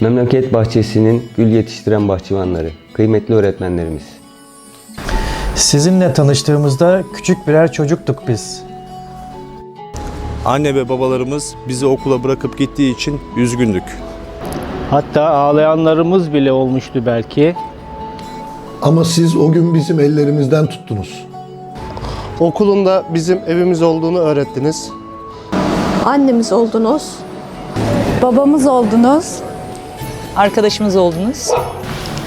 Memleket bahçesinin gül yetiştiren bahçıvanları, kıymetli öğretmenlerimiz. Sizinle tanıştığımızda küçük birer çocuktuk biz. Anne ve babalarımız bizi okula bırakıp gittiği için üzgündük. Hatta ağlayanlarımız bile olmuştu belki. Ama siz o gün bizim ellerimizden tuttunuz. Okulunda bizim evimiz olduğunu öğrettiniz. Annemiz oldunuz. Babamız oldunuz, Arkadaşımız oldunuz.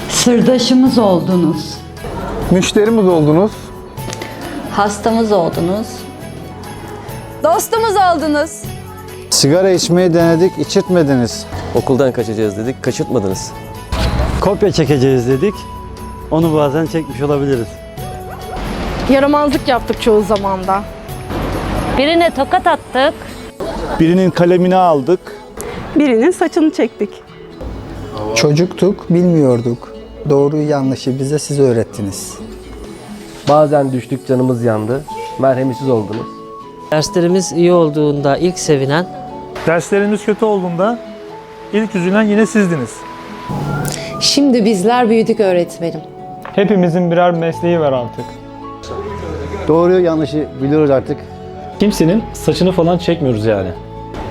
sırdaşımız oldunuz. Müşterimiz oldunuz. Hastamız oldunuz. Dostumuz oldunuz. Sigara içmeyi denedik, içirtmediniz. Okuldan kaçacağız dedik, kaçırtmadınız. Kopya çekeceğiz dedik. Onu bazen çekmiş olabiliriz. Yaramazlık yaptık çoğu zamanda. Birine tokat attık. Birinin kalemini aldık. Birinin saçını çektik. Çocuktuk, bilmiyorduk. Doğruyu yanlışı bize siz öğrettiniz. Bazen düştük canımız yandı, merhemitsiz oldunuz. Derslerimiz iyi olduğunda ilk sevinen Derslerimiz kötü olduğunda ilk üzülen yine sizdiniz. Şimdi bizler büyüdük öğretmenim. Hepimizin birer mesleği var artık. Doğruyu yanlışı biliyoruz artık. Kimsenin saçını falan çekmiyoruz yani.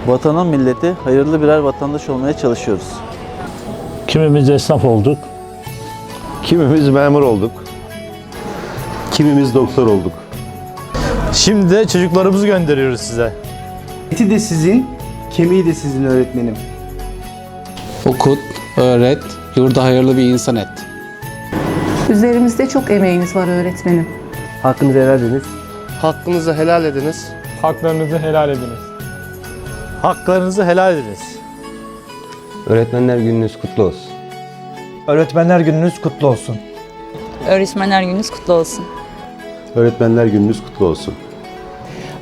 Vatana millete hayırlı birer vatandaş olmaya çalışıyoruz. Kimimiz esnaf olduk. Kimimiz memur olduk. Kimimiz doktor olduk. Şimdi de çocuklarımızı gönderiyoruz size. Eti de sizin, kemiği de sizin öğretmenim. Okut, öğret, yurda hayırlı bir insan et. Üzerimizde çok emeğimiz var öğretmenim. Hakkınızı helal ediniz. Hakkınızı helal ediniz. Haklarınızı helal ediniz. Haklarınızı helal ediniz. Öğretmenler gününüz kutlu olsun. Öğretmenler gününüz kutlu olsun. öğretmenler gününüz kutlu olsun. Öğretmenler gününüz kutlu olsun.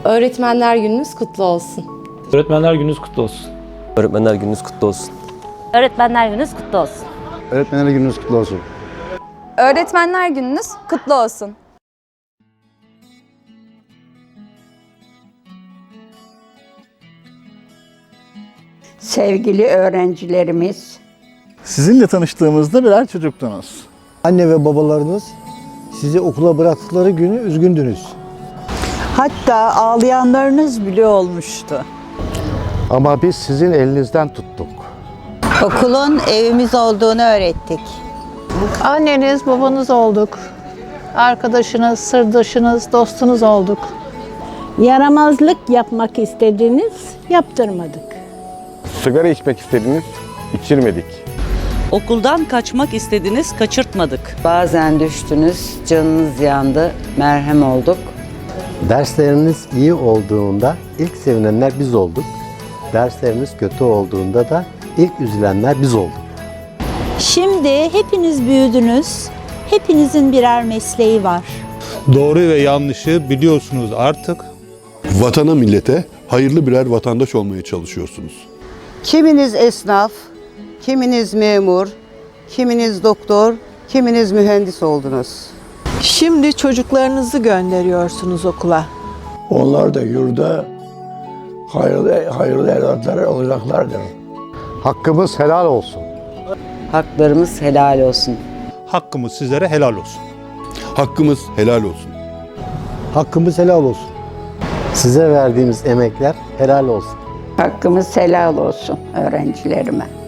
Öğretmenler gününüz kutlu olsun. Öğretmenler gününüz kutlu olsun. Öğretmenler gününüz kutlu olsun. Öğretmenler gününüz kutlu olsun. Öğretmenler gününüz kutlu olsun. Öğretmenler gününüz kutlu olsun. Sevgili öğrencilerimiz, Sizinle tanıştığımızda birer çocuktunuz. Anne ve babalarınız sizi okula bıraktıkları günü üzgündünüz. Hatta ağlayanlarınız bile olmuştu. Ama biz sizin elinizden tuttuk. okulun evimiz olduğunu öğrettik. Anneniz, babanız olduk. Arkadaşınız, sırdaşınız, dostunuz olduk. Yaramazlık yapmak istediniz, yaptırmadık. Sigara içmek istediniz, içirmedik. Okuldan kaçmak istediniz, kaçırtmadık. Bazen düştünüz, canınız yandı, merhem olduk. Dersleriniz iyi olduğunda ilk sevinenler biz olduk. Dersleriniz kötü olduğunda da ilk üzülenler biz olduk. Şimdi hepiniz büyüdünüz. Hepinizin birer mesleği var. Doğru ve yanlışı biliyorsunuz artık. Vatana millete hayırlı birer vatandaş olmaya çalışıyorsunuz. Kiminiz esnaf, kiminiz memur, kiminiz doktor, kiminiz mühendis oldunuz. Şimdi çocuklarınızı gönderiyorsunuz okula. Onlar da yurda hayırlı, hayırlı evlatlar olacaklardır. Hakkımız helal olsun. Haklarımız helal olsun. Hakkımız sizlere helal olsun. Hakkımız helal olsun. Hakkımız helal olsun. Size verdiğimiz emekler helal olsun. Hakkımız helal olsun öğrencilerime.